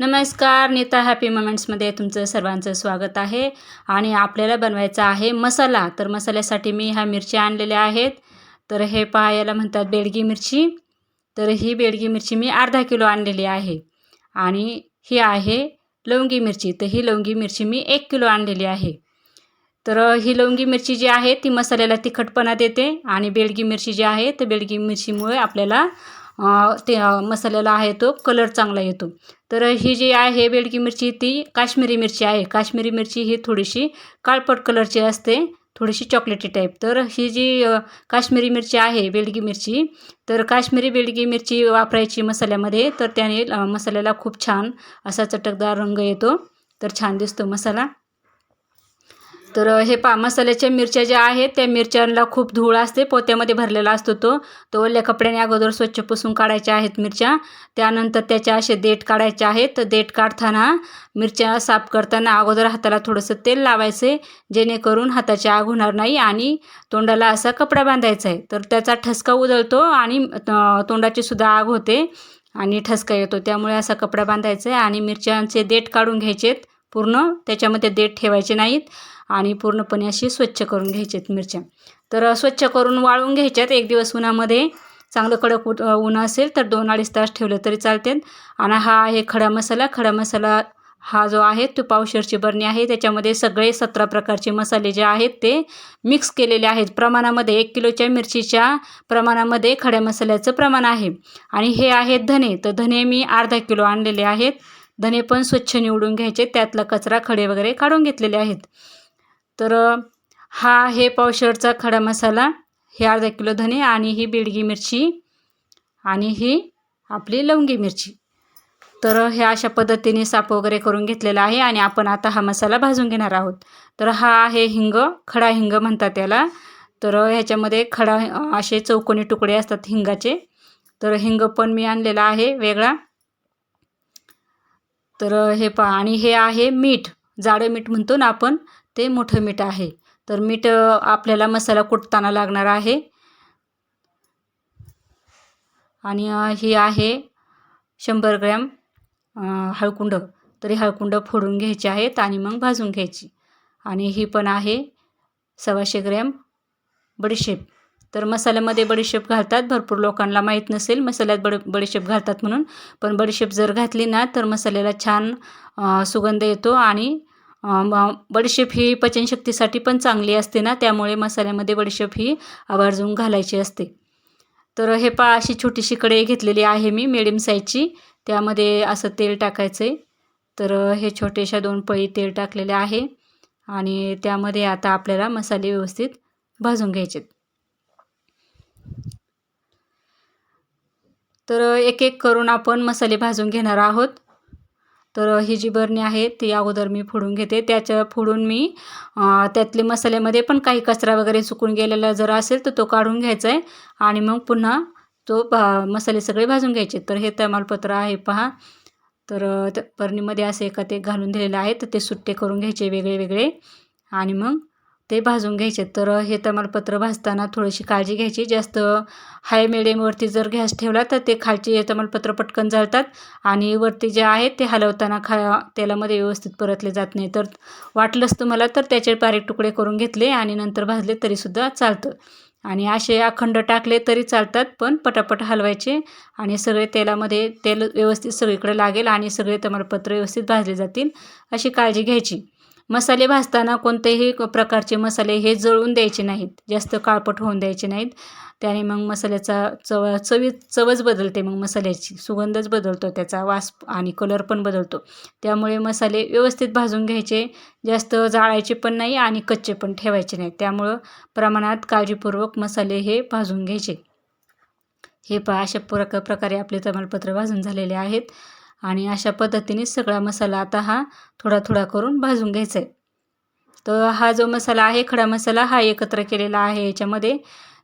नमस्कार नीता हॅपी मुमेंट्समध्ये तुमचं सर्वांचं स्वागत आहे. आणि आपल्याला बनवायचा आहे मसाला. तर मसाल्यासाठी मी ह्या मिरच्या आणलेल्या आहेत. तर हे पाहायला म्हणतात बेडगी मिरची. तर ही बेडगी मिरची मी अर्धा किलो आणलेली आहे. आणि ही आहे लवंगी मिरची. तर ही लवंगी मिरची मी एक किलो आणलेली आहे. तर ही लवंगी मिरची जी आहे ती मसाल्याला तिखटपणा देते. आणि बेडगी मिरची जी आहे तर बेडगी मिरचीमुळे आपल्याला ते मसाल्याला आहे तो कलर चांगला येतो. तर ही जी आहे बेडकी मिरची ती काश्मीरी मिरची आहे. काश्मीरी मिरची ही थोडीशी काळपट कलरची असते थोडीशी चॉकलेटी टाईप तर ही जी काश्मीरी मिरची आहे बेडगी मिरची तर काश्मीरी बेडगी मिरची वापरायची मसाल्यामध्ये तर त्याने मसाल्याला खूप छान असा चटकदार रंग येतो. तर छान दिसतो मसाला. तर हे पा मसाल्याच्या मिरच्या ज्या आहेत त्या मिरच्यांना खूप धूळ असते. पोत्यामध्ये भरलेला असतो तो. तो ओल्या कपड्याने अगोदर स्वच्छ पुसून काढायच्या आहेत मिरच्या. त्यानंतर त्याच्या असे देठ काढायचे आहेत. तर देठ काढताना मिरच्या साफ करताना अगोदर हाताला थोडंसं तेल लावायचे जेणेकरून हाताची आग होणार नाही आणि तोंडाला असा कपडा बांधायचा आहे. तर त्याचा ठसका उदळतो आणि तोंडाची सुद्धा आग होते आणि ठसका येतो. त्यामुळे असा कपडा बांधायचा आहे आणि मिरच्यांचे देठ काढून घ्यायचेत पूर्ण. त्याच्यामध्ये देठ ठेवायचे नाहीत. आणि पूर्णपणे अशी स्वच्छ करून घ्यायच्यात मिरच्या. तर स्वच्छ करून वाळून घ्यायच्यात. एक दिवस उन्हामध्ये चांगलं कडक ऊन असेल तर दोन अडीच तास ठेवलं तरी चालतात. आणि हा आहे खडा मसाला. खडा मसाला हा जो आहे तो पावशरची बरणी आहे. त्याच्यामध्ये सगळे सतरा प्रकारचे मसाले जे आहेत ते मिक्स केलेले आहेत. प्रमाणामध्ये एक किलोच्या मिरचीच्या प्रमाणामध्ये खड्या मसाल्याचं प्रमाण आहे. आणि हे आहेत धने. तर धने मी अर्धा किलो आणलेले आहेत. धने पण स्वच्छ निवडून घ्यायचे. त्यातला कचरा खडे वगैरे काढून घेतलेले आहेत. तर हा हे पावशरचा खडा मसाला हे अर्धा किलो धने आणि ही बिडगी मिरची आणि ही आपली लवंगी मिरची. तर हे अशा पद्धतीने साप वगैरे करून घेतलेला आहे आणि आपण आता हा मसाला भाजून घेणार आहोत. तर हा आहे हिंग खडा हिंग म्हणतात त्याला. तर ह्याच्यामध्ये खडा असे चौकोनी तुकडे असतात हिंगाचे. तर हिंग पण मी आणलेला आहे वेगळा. तर हे पा आणि हे आहे मीठ जाडं मीठ म्हणतो ना आपण ते मोठं मीठ आहे. तर मीठ आपल्याला मसाला कुटताना लागणार आहे. आणि ही आहे शंभर ग्रॅम हळकुंड. तरी हळकुंड फोडून घ्यायचे आहेत आणि मग भाजून घ्यायची. आणि ही पण आहे सव्वाशे ग्रॅम बडीशेप. तर मसाल्यामध्ये बडीशेप घालतात. भरपूर लोकांना माहीत नसेल मसाल्यात बड बडीशेप घालतात म्हणून. पण बडीशेप जर घातली ना तर मसाल्याला छान सुगंध येतो आणि बडीशेप ही पचनशक्तीसाठी पण चांगली असते ना त्यामुळे मसाल्यामध्ये बडीशेप ही आवर्जून घालायची असते. तर हे पा अशी छोटीशी कढई घेतलेली आहे मी मिडियम साईजची त्यामध्ये असं तेल टाकायचं आहे तर हे छोटेशा दोन पळी तेल टाकलेले आहे. आणि त्यामध्ये आता आपल्याला मसाले व्यवस्थित भाजून घ्यायचे तर एक एक करून आपण मसाले भाजून घेणार आहोत. तर ही जी बरणी आहे ती अगोदर मी फोडून घेते. त्याच्या फोडून मी त्यातले मसाल्यामध्ये पण काही कचरा वगैरे सुकून गेलेला जर असेल तर तो काढून घ्यायचा आहे आणि मग पुन्हा तो मसाले सगळे भाजून घ्यायचे. तर हे तमालपत्र आहे पहा. तर बरणीमध्ये असे एका ते घालून दिलेलं आहे तर ते सुट्टे करून घ्यायचे वेगळे वेगळे आणि मग ते भाजून घ्यायचे. तर हे तमालपत्र भाजताना थोडीशी काळजी घ्यायची. जास्त हाय मिडियमवरती जर गॅस ठेवला तर ते खालचे तमालपत्र पटकन जळतात आणि वरती जे आहेत ते हलवताना खा तेलामध्ये व्यवस्थित परतले जात नाही. तर वाटलंच तुम्हाला तर त्याचे बारीक तुकडे करून घेतले आणि नंतर भाजले तरीसुद्धा चालतं. आणि असे अखंड टाकले तरी चालतात पण पटापट हलवायचे आणि सगळे तेलामध्ये तेल व्यवस्थित सगळीकडे लागेल आणि सगळे तमालपत्र व्यवस्थित भाजले जातील अशी काळजी घ्यायची. मसाले भाजताना कोणतेही प्रकारचे मसाले हे जळून द्यायचे नाहीत. जास्त काळपट होऊन द्यायचे नाहीत. त्याने मग मसाल्याचा चव चवी चवच बदलते. मग मसाल्याची सुगंधच बदलतो. त्याचा वास आणि कलर पण बदलतो. त्यामुळे मसाले व्यवस्थित भाजून घ्यायचे. जास्त जाळायचे पण नाही आणि कच्चे पण ठेवायचे नाही त्यामुळं प्रमाणात काळजीपूर्वक मसाले हे भाजून घ्यायचे. हे पहा अशा प्रक प्रकारे आपले तमालपत्र भाजून झालेले आहेत. आणि अशा पद्धतीने सगळा मसाला आता हा थोडा थोडा करून भाजून घ्यायचा आहे तर हा जो मसाला आहे खडा मसाला हा एकत्र केलेला आहे याच्यामध्ये.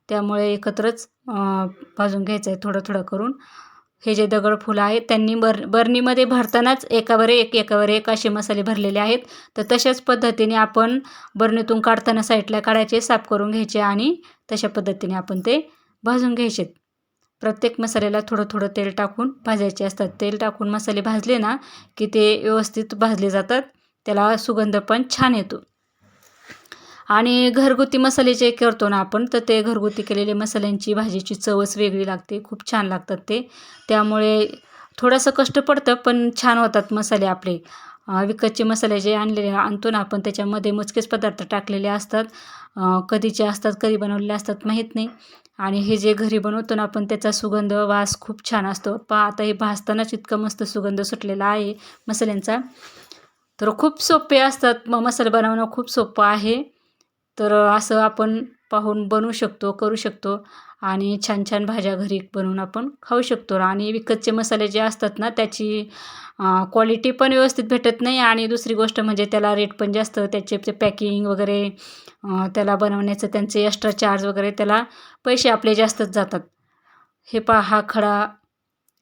त्यामुळे एकत्रच भाजून घ्यायचं आहे थोडं थोडं करून. हे जे दगड फुलं आहेत त्यांनी बर बरणीमध्ये भरतानाच एकावर एक एकावर एक असे मसाले भरलेले आहेत. तर तशाच पद्धतीने आपण बरणीतून काढताना साईडला काढायचे साफ करून घ्यायचे आणि तशा पद्धतीने आपण ते भाजून घ्यायचे प्रत्येक मसाल्याला थोडं थोडं तेल टाकून भाजायचे असतात. तेल टाकून मसाले भाजले ना की ते व्यवस्थित भाजले जातात. त्याला सुगंध पण छान येतो. आणि घरगुती मसाले जे करतो ना आपण तर ते घरगुती केलेले मसाल्यांची भाजीची चवच वेगळी लागते. खूप छान लागतात ते. त्यामुळे थोडंसं कष्ट पडतं पण छान होतात मसाले आपले. विकतचे मसाले जे आणलेले आणतो ना आपण त्याच्यामध्ये मोजकेच पदार्थ टाकलेले असतात. कधीचे असतात कधी बनवलेले असतात माहीत नाही. आणि हे जे घरी बनवतो ना आपण त्याचा सुगंध वास खूप छान असतो. पहा आता हे भाजतानाच इतकं मस्त सुगंध सुटलेला आहे मसाल्यांचा. तर खूप सोपे असतात. मग मसाले बनवणं खूप सोपं आहे. तर असं आपण पाहून बनवू शकतो करू शकतो आणि छान छान भाज्या घरी बनवून आपण खाऊ शकतो. आणि विकतचे मसाले जे असतात ना त्याची क्वालिटी पण व्यवस्थित भेटत नाही आणि दुसरी गोष्ट म्हणजे त्याला रेट पण जास्त त्याचे ते पॅकिंग वगैरे त्याला बनवण्याचं त्यांचे एक्स्ट्रा चार्ज वगैरे त्याला पैसे आपले जास्तच जातात. हे पा हा खडा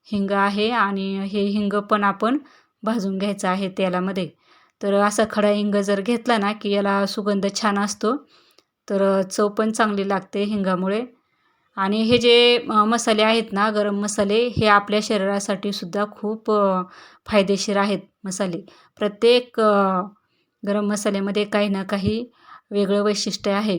हिंग आहे आणि हे हिंग पण आपण भाजून घ्यायचं आहे तेलामध्ये. तर असा खडा हिंग जर घेतला ना की याला सुगंध छान असतो तर चव पण चांगली लागते हिंगामुळे. आणि हे जे मसाले आहेत ना गरम मसाले हे आपल्या शरीरासाठी सुद्धा खूप फायदेशीर आहेत मसाले. प्रत्येक गरम मसाल्यामध्ये काही ना काही वेगळं वैशिष्ट्य आहे.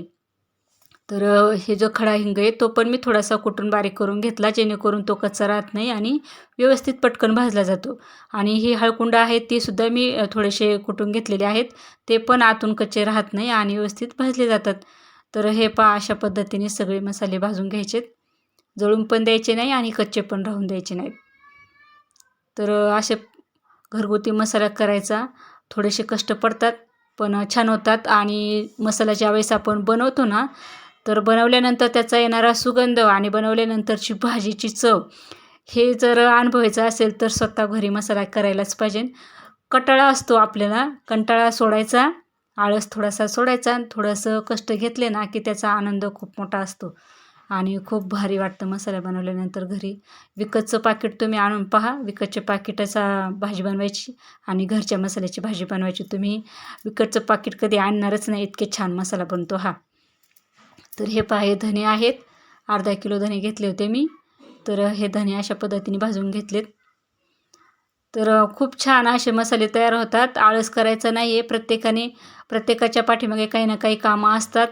तर हे जो खडा हिंग आहे तो पण मी थोडासा कुटून बारीक करून घेतला जेणेकरून तो कच्चा राहत नाही आणि व्यवस्थित पटकन भाजला जातो. आणि ही हळकुंड आहेत ती सुद्धा मी थोडेसे कुटून घेतलेले आहेत. ते पण आतून कच्चे राहत नाही आणि व्यवस्थित भाजले जातात. तर हे पा अशा पद्धतीने सगळे मसाले भाजून घ्यायचेत. जळून पण द्यायचे नाही आणि कच्चे पण राहून द्यायचे नाहीत. तर असे घरगुती मसाला करायचा. थोडेसे कष्ट पडतात पण छान होतात. आणि मसाला ज्यावेळेस आपण बनवतो ना तर बनवल्यानंतर त्याचा येणारा सुगंध आणि बनवल्यानंतरची भाजीची चव हे जर अनुभवायचं असेल तर स्वतः घरी मसाला करायलाच पाहिजे. कटाळा असतो आपल्याला. कंटाळा सोडायचा. आळस थोडासा सोडायचा आणि थोडंसं कष्ट घेतले ना की त्याचा आनंद खूप मोठा असतो. आणि खूप भारी वाटतं मसाला बनवल्यानंतर घरी. विकतचं पाकिट तुम्ही आणून पहा. विकतच्या पाकिटाचा भाजी बनवायची आणि घरच्या मसाल्याची भाजी बनवायची. तुम्ही विकतचं पाकिट कधी आणणारच नाही. इतके छान मसाला बनतो हा. तर हे पहा हे धने आहेत. अर्धा किलो धने घेतले होते मी. तर हे धने अशा पद्धतीने भाजून घेतलेत. तर खूप छान असे मसाले तयार होतात. आळस करायचं नाही आहे प्रत्येकाने प्रत्येकाच्या पाठीमागे काही ना काही कामं असतात.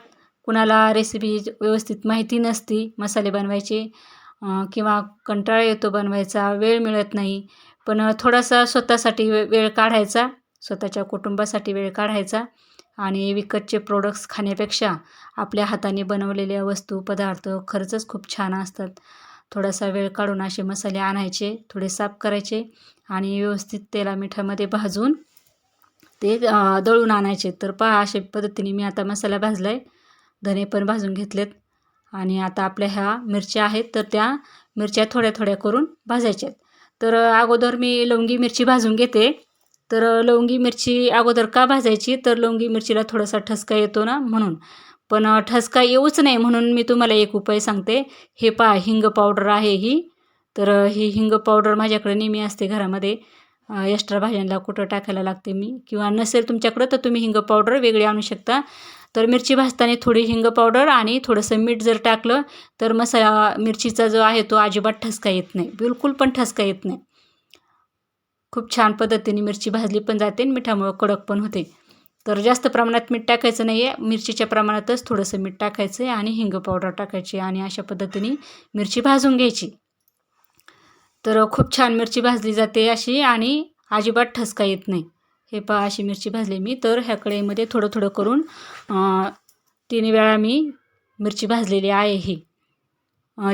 कुणाला रेसिपी व्यवस्थित माहिती नसती मसाले बनवायचे किंवा कंटाळा येतो बनवायचा वेळ मिळत नाही. पण थोडासा स्वतःसाठी वे वेळ काढायचा. स्वतःच्या कुटुंबासाठी वेळ काढायचा. आणि विकतचे प्रोडक्ट्स खाण्यापेक्षा आपल्या हाताने बनवलेल्या वस्तू पदार्थ खरंच खूप छान असतात. थोडासा वेळ काढून असे मसाले आणायचे थोडे साफ करायचे आणि व्यवस्थित तेला मिठामध्ये भाजून ते दळून आणायचे. तर पहा अशा पद्धतीने मी आता मसाला भाजला आहे धने पण भाजून घेतलेत. आणि आता आपल्या ह्या मिरच्या आहेत तर त्या मिरच्या थोड्या थोड्या करून भाजायच्यात. तर अगोदर मी लवंगी मिरची भाजून घेते. तर लवंगी मिरची अगोदर का भाजायची? तर लवंगी मिरचीला थोडासा ठसका येतो ना म्हणून. पण ठसका येऊच नाही म्हणून मी तुम्हाला एक उपाय सांगते. हे पा हिंग पावडर आहे ही. तर ही हिंग पावडर माझ्याकडे नेहमी असते घरामध्ये. एक्स्ट्रा भाज्यांना कुठं टाकायला लागते मी? किंवा नसेल तुमच्याकडं तर तुम्ही हिंग पावडर वेगळी आणू शकता. तर मिरची भाजताना थोडी हिंग पावडर आणि थोडंसं मीठ जर टाकलं तर मसाला मिरचीचा जो आहे तो अजिबात ठसका येत नाही. बिलकुल पण ठसका येत नाही. खूप छान पद्धतीने मिरची भाजली पण जाते आणि मिठामुळं कडक पण होते. तर जास्त प्रमाणात मीठ टाकायचं नाही आहे मिरचीच्या प्रमाणातच थोडंसं मीठ टाकायचं आहे आणि हिंग पावडर टाकायची आणि अशा पद्धतीने मिरची भाजून घ्यायची. तर खूप छान मिरची भाजली जाते अशी आणि अजिबात ठसका येत नाही. हे पहा अशी मिरची भाजली मी. तर ह्या कढईमध्ये थोडं थोडं करून तीन वेळा मी मिरची भाजलेली आहे ही.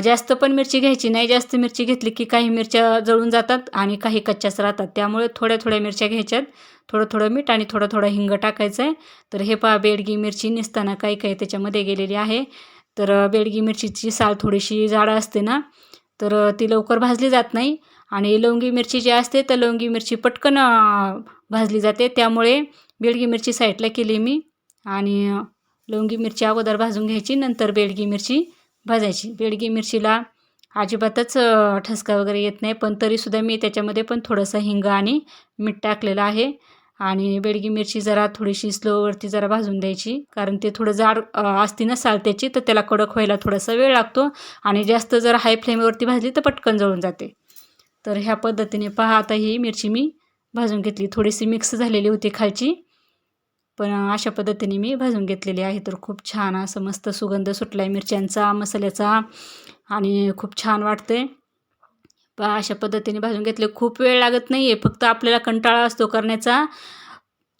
जास्त पण मिरची घ्यायची नाही. जास्त मिरची घेतली की काही मिरच्या जळून जातात आणि काही कच्च्याच राहतात. त्यामुळे थोड्या थोड्या मिरच्या घ्यायच्यात. थोडं थोडं मीठ आणि थोडं थोडं हिंग टाकायचं आहे तर हे पहा बेडगी मिरची निसताना काही काही त्याच्यामध्ये गेलेली आहे. तर बेडगी मिरचीची साल थोडीशी जाडं असते ना तर ती लवकर भाजली जात नाही. आणि लवंगी मिरची जी असते तर लवंगी मिरची पटकन भाजली जाते. त्यामुळे बेडगी मिरची साईडला केली मी. आणि लवंगी मिरची अगोदर भाजून घ्यायची नंतर बेडगी मिरची भाजायची. बेडगी मिरचीला अजिबातच ठसका वगैरे येत नाही. पण तरीसुद्धा मी त्याच्यामध्ये पण थोडंसं हिंग आणि मीठ टाकलेलं आहे. आणि बेडगी मिरची जरा थोडीशी स्लोवरती जरा भाजून द्यायची. कारण ते थोडं जाड असती असते ना सालत्याची तर त्याला कडक व्हायला थोडासा वेळ लागतो. आणि जास्त जर हाय फ्लेमवरती भाजली तर पटकन जळून जाते. तर ह्या पद्धतीने पहा आता ही मिरची मी भाजून घेतली. थोडीशी मिक्स झालेली होती खालची. पण अशा पद्धतीने मी भाजून घेतलेली आहे. तर खूप छान असं मस्त सुगंध सुटला आहे मिरच्यांचा मसाल्याचा आणि खूप छान वाटते पहा अशा पद्धतीने भाजून घेतले खूप वेळ लागत नाही आहे फक्त आपल्याला कंटाळा असतो करण्याचा.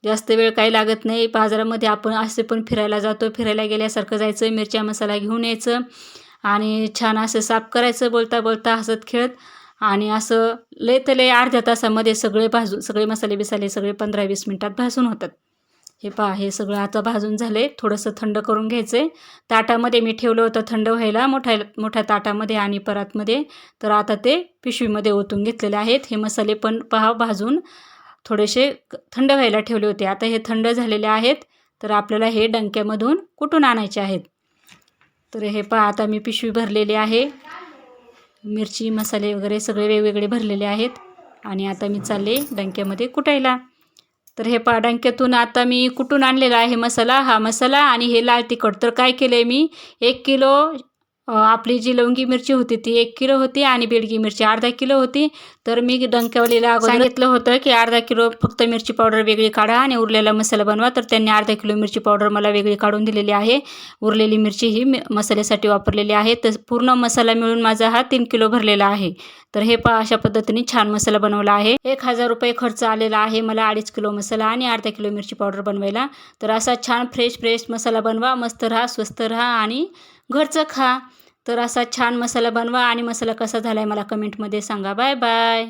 जास्त वेळ काही लागत नाही. बाजारामध्ये आपण असे पण फिरायला जातो. फिरायला गेल्यासारखं जायचं मिरच्या मसाला घेऊन यायचं आणि छान असं साफ करायचं बोलता बोलता हसत खेळत. आणि असं लय तर लय अर्ध्या तासामध्ये सगळे भाजून सगळे मसाले बिसाले सगळे पंधरा वीस मिनटात भाजून होतात. हे पहा हे सगळं आता भाजून झाले. थोडंसं थंड करून घ्यायचं आहे ताटामध्ये मी ठेवलं होतं थंड व्हायला मोठ्या मोठ्या ताटामध्ये आणि परातमध्ये. तर आता ते पिशवीमध्ये ओतून घेतलेले आहेत. हे मसाले पण पहा भाजून थोडेसे थंड व्हायला ठेवले होते. आता हे थंड झालेले आहेत. तर आपल्याला हे डंक्यामधून कुठून आणायचे आहेत? तर हे पहा आता मी पिशवी भरलेली आहे. मिरची मसाले वगैरे सगळे वेगवेगळे भरलेले आहेत. आणि आता मी चालले डंक्यामध्ये कुटायला. तर हे पाडांक्यातून आता मी कुठून आणलेला आहे मसाला? हा मसाला आणि हे लाल तिखट. तर काय केलं आहे मी? एक किलो आपली जी लवंगी मिरची होती ती एक किलो होती आणि बेडगी मिरची अर्धा किलो होती. तर मी डंक्यावालीला अगोदर सांगितलं होतं की अर्धा किलो फक्त मिरची पावडर वेगळी काढा आणि उरलेला मसाला बनवा. तर त्यांनी अर्धा किलो मिरची पावडर मला वेगळी काढून दिलेली आहे. उरलेली मिरची ही मसाल्यासाठी वापरलेली आहे. तर पूर्ण मसाला मिळून माझा हा तीन किलो भरलेला आहे. तर हे पहा अशा पद्धतीने छान मसाला बनवला आहे. एक हजार रुपये खर्च आलेला आहे मला अडीच किलो मसाला आणि अर्धा किलो मिरची पावडर बनवायला. तर असा छान फ्रेश फ्रेश मसाला बनवा. मस्त राहा स्वस्त राहा आणि घरचं खा. तर असा छान मसाला बनवा आणि मसाला कसा झाला आहे मला कमेंटमध्ये सांगा. Bye bye